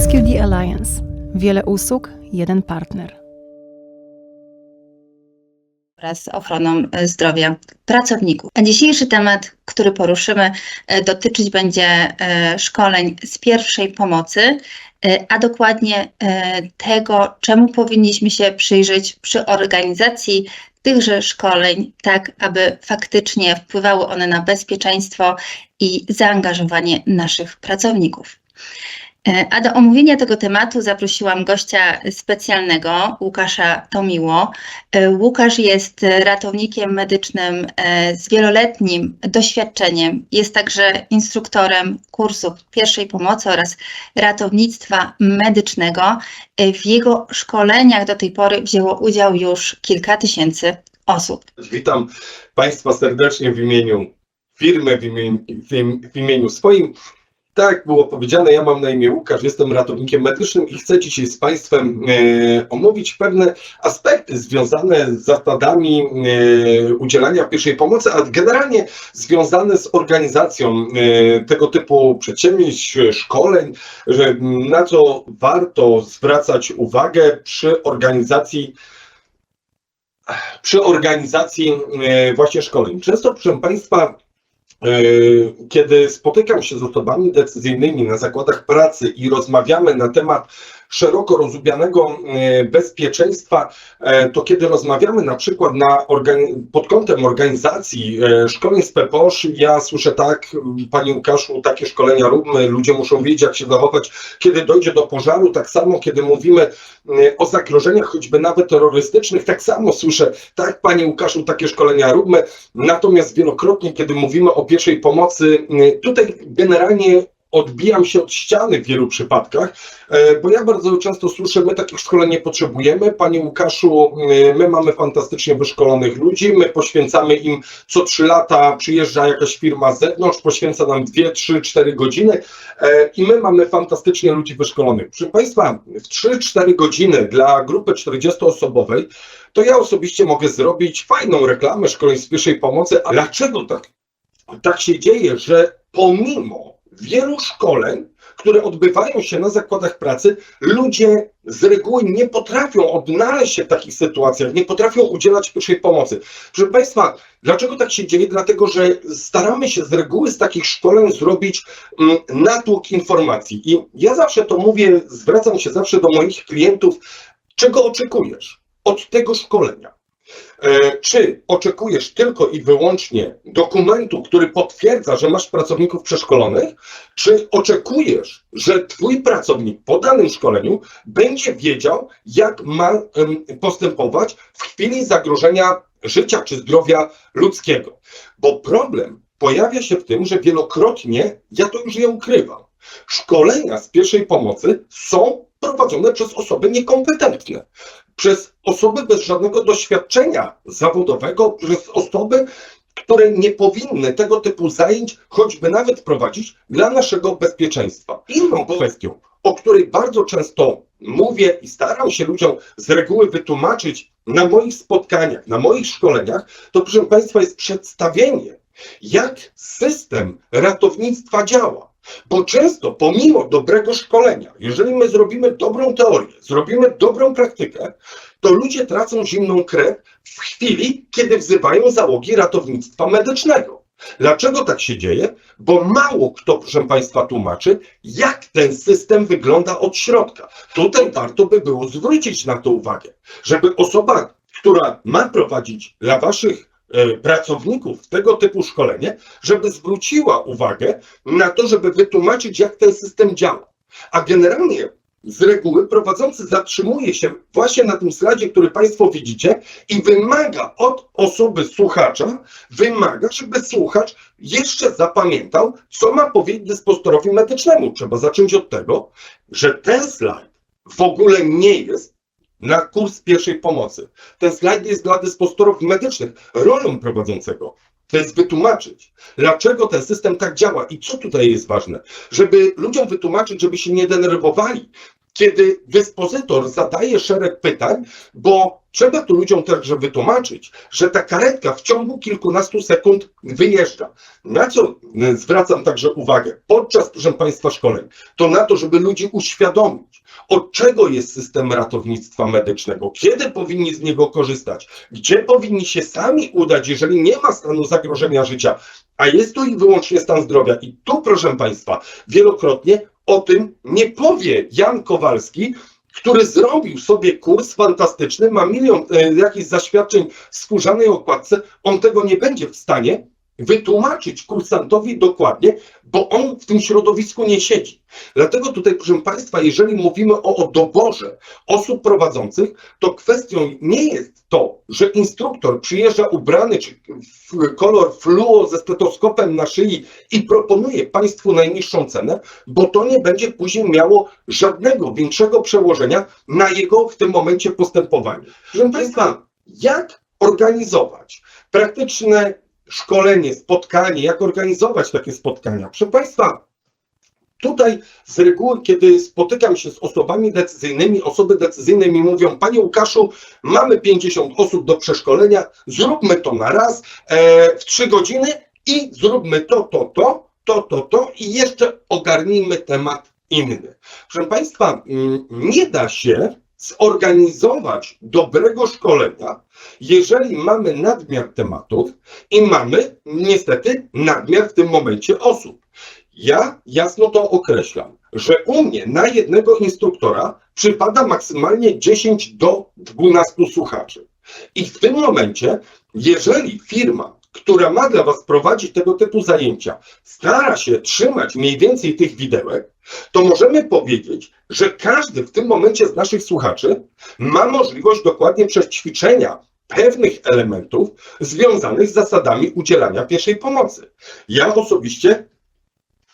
SQD Alliance. Wiele usług, jeden partner. oraz ochroną e, zdrowia pracowników. A dzisiejszy temat, który poruszymy, e, dotyczyć będzie e, szkoleń z pierwszej pomocy, a dokładnie tego, czemu powinniśmy się przyjrzeć przy organizacji tychże szkoleń, tak aby faktycznie wpływały one na bezpieczeństwo i zaangażowanie naszych pracowników. E, A do omówienia tego tematu zaprosiłam gościa specjalnego, Łukasza Tomiło. E, Łukasz jest ratownikiem medycznym e, z wieloletnim doświadczeniem. Jest także instruktorem kursów pierwszej pomocy oraz ratownictwa medycznego. W jego szkoleniach do tej pory wzięło udział już kilka tysięcy osób. Witam Państwa serdecznie w imieniu firmy, w imieniu, w im- w imieniu swoim. Tak było powiedziane, ja mam na imię Łukasz, jestem ratownikiem medycznym i chcę dzisiaj z Państwem e, omówić pewne aspekty związane z zasadami e, udzielania pierwszej pomocy, a generalnie związane z organizacją e, tego typu przedsięwzięć, szkoleń, na co warto zwracać uwagę przy organizacji przy organizacji właśnie szkoleń. Często, proszę Państwa, kiedy spotykam się z osobami decyzyjnymi na zakładach pracy i rozmawiamy na temat szeroko rozumianego e, bezpieczeństwa, e, to kiedy rozmawiamy na przykład na pod kątem organizacji e, szkoleń z PPOSZ, ja słyszę tak, Panie Łukaszu, takie szkolenia róbmy, ludzie muszą wiedzieć, jak się zachować, kiedy dojdzie do pożaru, tak samo, kiedy mówimy o zagrożeniach, choćby nawet terrorystycznych, tak samo słyszę, tak, Panie Łukaszu, takie szkolenia róbmy, natomiast wielokrotnie, kiedy mówimy o pierwszej pomocy, tutaj generalnie odbijam się od ściany w wielu przypadkach, e, bo ja bardzo często słyszę, my takich szkoleń nie potrzebujemy. Panie Łukaszu, e, my mamy fantastycznie wyszkolonych ludzi, my poświęcamy im co trzy lata, przyjeżdża jakaś firma z zewnątrz, poświęca nam dwie, trzy, cztery godziny e, i my mamy fantastycznie ludzi wyszkolonych. Proszę Państwa, w 3-4 godziny dla grupy 40-osobowej, to ja osobiście mogę zrobić fajną reklamę szkoleń z pierwszej pomocy. A dlaczego tak? Tak się dzieje, że pomimo wielu szkoleń, które odbywają się na zakładach pracy, ludzie z reguły nie potrafią odnaleźć się w takich sytuacjach, nie potrafią udzielać pierwszej pomocy. Proszę Państwa, dlaczego tak się dzieje? Dlatego, że staramy się z reguły z takich szkoleń zrobić mm, natłok informacji. I ja zawsze to mówię, zwracam się zawsze do moich klientów, czego oczekujesz od tego szkolenia? E, Czy oczekujesz tylko i wyłącznie dokumentu, który potwierdza, że masz pracowników przeszkolonych, czy oczekujesz, że twój pracownik po danym szkoleniu będzie wiedział, jak ma postępować w chwili zagrożenia życia czy zdrowia ludzkiego? Bo problem pojawia się w tym, że wielokrotnie, ja to już nie ukrywam, szkolenia z pierwszej pomocy są prowadzone przez osoby niekompetentne przez osoby bez żadnego doświadczenia zawodowego, przez osoby, które nie powinny tego typu zajęć choćby nawet prowadzić dla naszego bezpieczeństwa. Inną kwestią, o której bardzo często mówię i staram się ludziom z reguły wytłumaczyć na moich spotkaniach, na moich szkoleniach, to proszę Państwa jest przedstawienie, jak system ratownictwa działa. Bo często, pomimo dobrego szkolenia, jeżeli my zrobimy dobrą teorię, zrobimy dobrą praktykę, to ludzie tracą zimną krew w chwili, kiedy wzywają załogi ratownictwa medycznego. Dlaczego tak się dzieje? Bo mało kto, proszę Państwa, tłumaczy, jak ten system wygląda od środka. Tutaj warto by było zwrócić na to uwagę, żeby osoba, która ma prowadzić dla Waszych e, pracowników tego typu szkolenie, żeby zwróciła uwagę na to, żeby wytłumaczyć, jak ten system działa. A generalnie z reguły prowadzący zatrzymuje się właśnie na tym slajdzie, który Państwo widzicie i wymaga od osoby słuchacza, wymaga, żeby słuchacz jeszcze zapamiętał, co ma powiedzieć dysponentorowi medycznemu. Trzeba zacząć od tego, że ten slajd w ogóle nie jest na kurs pierwszej pomocy. Ten slajd jest dla dyspozytorów medycznych. Rolą prowadzącego to jest wytłumaczyć, dlaczego ten system tak działa i co tutaj jest ważne, żeby ludziom wytłumaczyć, żeby się nie denerwowali, kiedy dyspozytor zadaje szereg pytań, bo trzeba tu ludziom także wytłumaczyć, że ta karetka w ciągu kilkunastu sekund wyjeżdża. Na co y, zwracam także uwagę podczas, proszę Państwa, szkoleń, to na to, żeby ludzi uświadomić, od czego jest system ratownictwa medycznego, kiedy powinni z niego korzystać, gdzie powinni się sami udać, jeżeli nie ma stanu zagrożenia życia, a jest to i wyłącznie stan zdrowia. I tu, proszę Państwa, wielokrotnie o tym nie powie Jan Kowalski, który zrobił sobie kurs fantastyczny, ma milion e, jakichś zaświadczeń w skórzanej okładce, on tego nie będzie w stanie wytłumaczyć kursantowi dokładnie, bo on w tym środowisku nie siedzi. Dlatego tutaj, proszę Państwa, jeżeli mówimy o, o doborze osób prowadzących, to kwestią nie jest to, że instruktor przyjeżdża ubrany w kolor fluo ze stetoskopem na szyi i proponuje Państwu najniższą cenę, bo to nie będzie później miało żadnego większego przełożenia na jego w tym momencie postępowanie. Proszę Państwa, jak organizować praktyczne szkolenie, spotkanie, jak organizować takie spotkania? Proszę Państwa, tutaj z reguły, kiedy spotykam się z osobami decyzyjnymi, osoby decyzyjne mi mówią, Panie Łukaszu, mamy 50 osób do przeszkolenia, zróbmy to na raz e, w 3 godziny i zróbmy to, to, to, to, to, to i jeszcze ogarnijmy temat inny. Proszę Państwa, mm, nie da się zorganizować dobrego szkolenia, jeżeli mamy nadmiar tematów i mamy niestety nadmiar w tym momencie osób. Ja jasno to określam, że u mnie na jednego instruktora przypada maksymalnie 10 do 12 słuchaczy. I w tym momencie, jeżeli firma, która ma dla Was prowadzić tego typu zajęcia, stara się trzymać mniej więcej tych widełek, to możemy powiedzieć, że każdy w tym momencie z naszych słuchaczy ma możliwość dokładnie przećwiczenia pewnych elementów związanych z zasadami udzielania pierwszej pomocy. Ja osobiście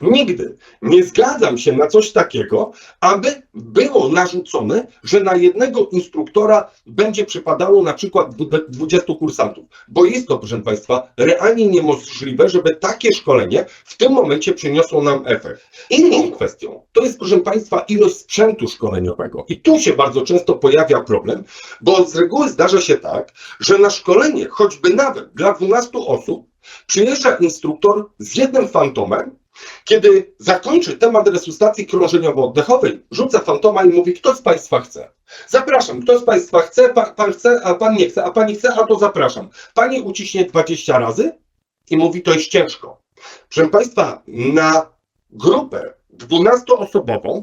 nigdy nie zgadzam się na coś takiego, aby było narzucone, że na jednego instruktora będzie przypadało na przykład dwu- 20 kursantów, bo jest to, proszę Państwa, realnie niemożliwe, żeby takie szkolenie w tym momencie przyniosło nam efekt. Inną kwestią to jest, proszę Państwa, ilość sprzętu szkoleniowego. I tu się bardzo często pojawia problem, bo z reguły zdarza się tak, że na szkolenie, choćby nawet dla 12 osób, przyjeżdża instruktor z jednym fantomem, kiedy zakończy temat resuscytacji krążeniowo-oddechowej, rzuca fantoma i mówi, kto z Państwa chce. Zapraszam, kto z Państwa chce, pan, chce, a Pan nie chce, a Pani chce, a to zapraszam. Pani uciśnie 20 razy i mówi, to jest ciężko. Proszę Państwa, na grupę 12-osobową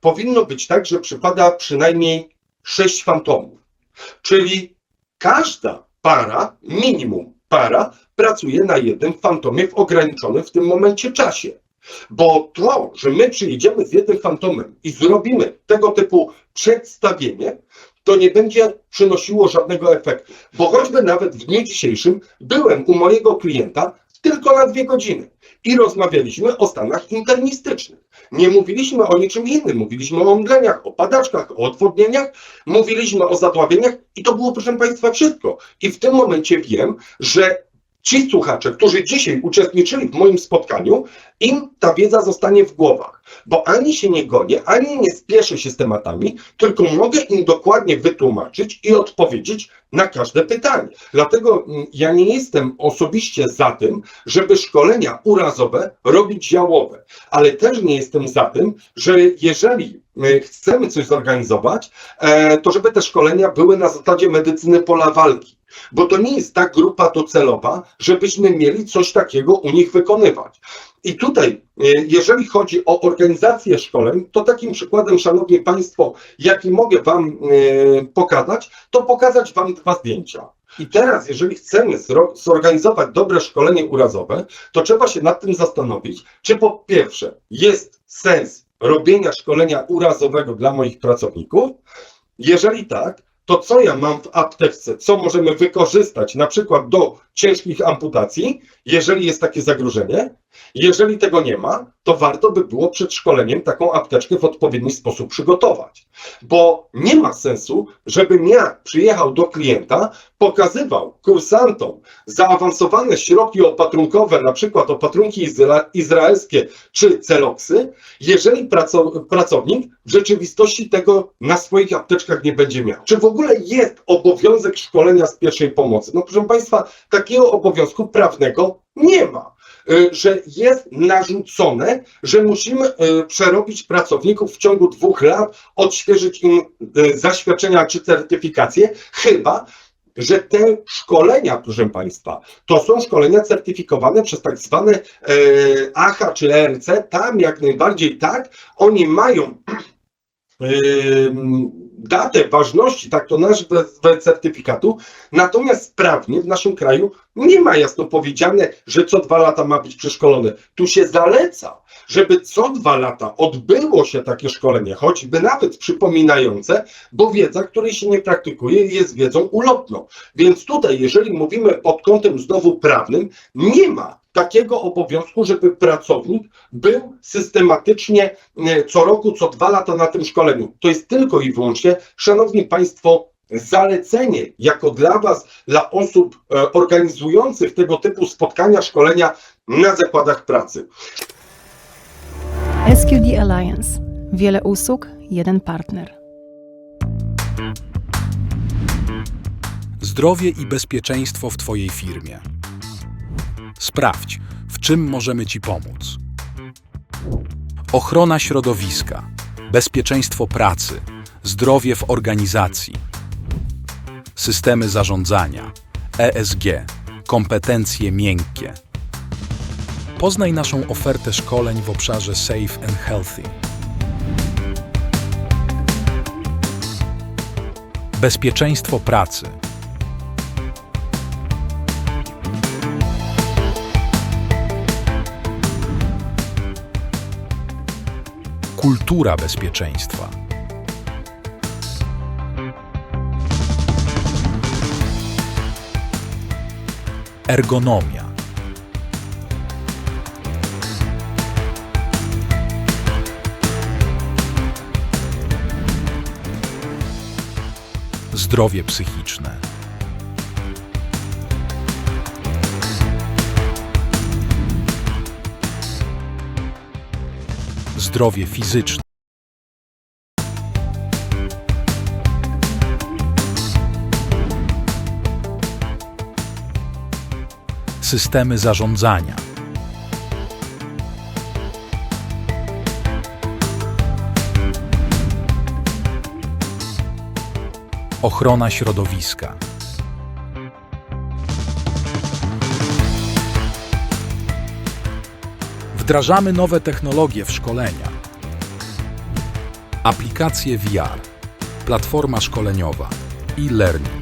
powinno być tak, że przypada przynajmniej 6 fantomów. Czyli każda para, minimum para, pracuje na jednym fantomie w ograniczonym w tym momencie czasie. Bo to, że my przyjedziemy z jednym fantomem i zrobimy tego typu przedstawienie, to nie będzie przynosiło żadnego efektu. Bo choćby nawet w dniu dzisiejszym byłem u mojego klienta tylko na dwie godziny i rozmawialiśmy o stanach internistycznych. Nie mówiliśmy o niczym innym, mówiliśmy o omdleniach, o padaczkach, o odwodnieniach, mówiliśmy o zadławieniach i to było, proszę Państwa, wszystko. I w tym momencie wiem, że ci słuchacze, którzy dzisiaj uczestniczyli w moim spotkaniu, im ta wiedza zostanie w głowach, bo ani się nie gonię, ani nie spieszę się z tematami, tylko mogę im dokładnie wytłumaczyć i odpowiedzieć na każde pytanie. Dlatego mm, ja nie jestem osobiście za tym, żeby szkolenia urazowe robić działowe, ale też nie jestem za tym, że jeżeli my chcemy coś zorganizować, e, to żeby te szkolenia były na zasadzie medycyny pola walki. Bo to nie jest ta grupa docelowa, żebyśmy mieli coś takiego u nich wykonywać. I tutaj, e, jeżeli chodzi o organizację szkoleń, to takim przykładem, Szanowni Państwo, jaki mogę Wam e, pokazać, to pokazać Wam dwa zdjęcia. I teraz, jeżeli chcemy zorganizować dobre szkolenie urazowe, to trzeba się nad tym zastanowić, czy po pierwsze jest sens robienia szkolenia urazowego dla moich pracowników. Jeżeli tak, to co ja mam w apteczce, co możemy wykorzystać? Na przykład do ciężkich amputacji, jeżeli jest takie zagrożenie. Jeżeli tego nie ma, to warto by było przed szkoleniem taką apteczkę w odpowiedni sposób przygotować. Bo nie ma sensu, żebym ja przyjechał do klienta, pokazywał kursantom zaawansowane środki opatrunkowe, na przykład opatrunki izra- izraelskie czy celoksy, jeżeli praco- pracownik w rzeczywistości tego na swoich apteczkach nie będzie miał. Czy w ogóle jest obowiązek szkolenia z pierwszej pomocy? No proszę Państwa, takiego obowiązku prawnego nie ma. Y, Że jest narzucone, że musimy y, przerobić pracowników w ciągu dwóch lat, odświeżyć im y, zaświadczenia czy certyfikacje, chyba że te szkolenia, proszę Państwa, to są szkolenia certyfikowane przez tak zwane e, AHA czy ERC, tam jak najbardziej tak, oni mają datę ważności, tak to nazwę certyfikatu, natomiast prawnie w naszym kraju nie ma jasno powiedziane, że co dwa lata ma być przeszkolony. Tu się zaleca, żeby co dwa lata odbyło się takie szkolenie, choćby nawet przypominające, bo wiedza, której się nie praktykuje, jest wiedzą ulotną. Więc tutaj, jeżeli mówimy pod kątem znowu prawnym, nie ma takiego obowiązku, żeby pracownik był systematycznie e, co roku, co dwa lata na tym szkoleniu. To jest tylko i wyłącznie, Szanowni Państwo, zalecenie jako dla Was, dla osób e, organizujących tego typu spotkania, szkolenia na zakładach pracy. SQD Alliance. Wiele usług, jeden partner. Zdrowie i bezpieczeństwo w Twojej firmie. Sprawdź, w czym możemy Ci pomóc. Ochrona środowiska, bezpieczeństwo pracy, zdrowie w organizacji, systemy zarządzania, ESG, kompetencje miękkie. Poznaj naszą ofertę szkoleń w obszarze Safe and Healthy. Bezpieczeństwo pracy. Kultura bezpieczeństwa. Ergonomia. Zdrowie psychiczne. Zdrowie fizyczne. Systemy zarządzania. Ochrona środowiska. Wdrażamy nowe technologie w szkolenia. Aplikacje VR, platforma szkoleniowa, e-learning.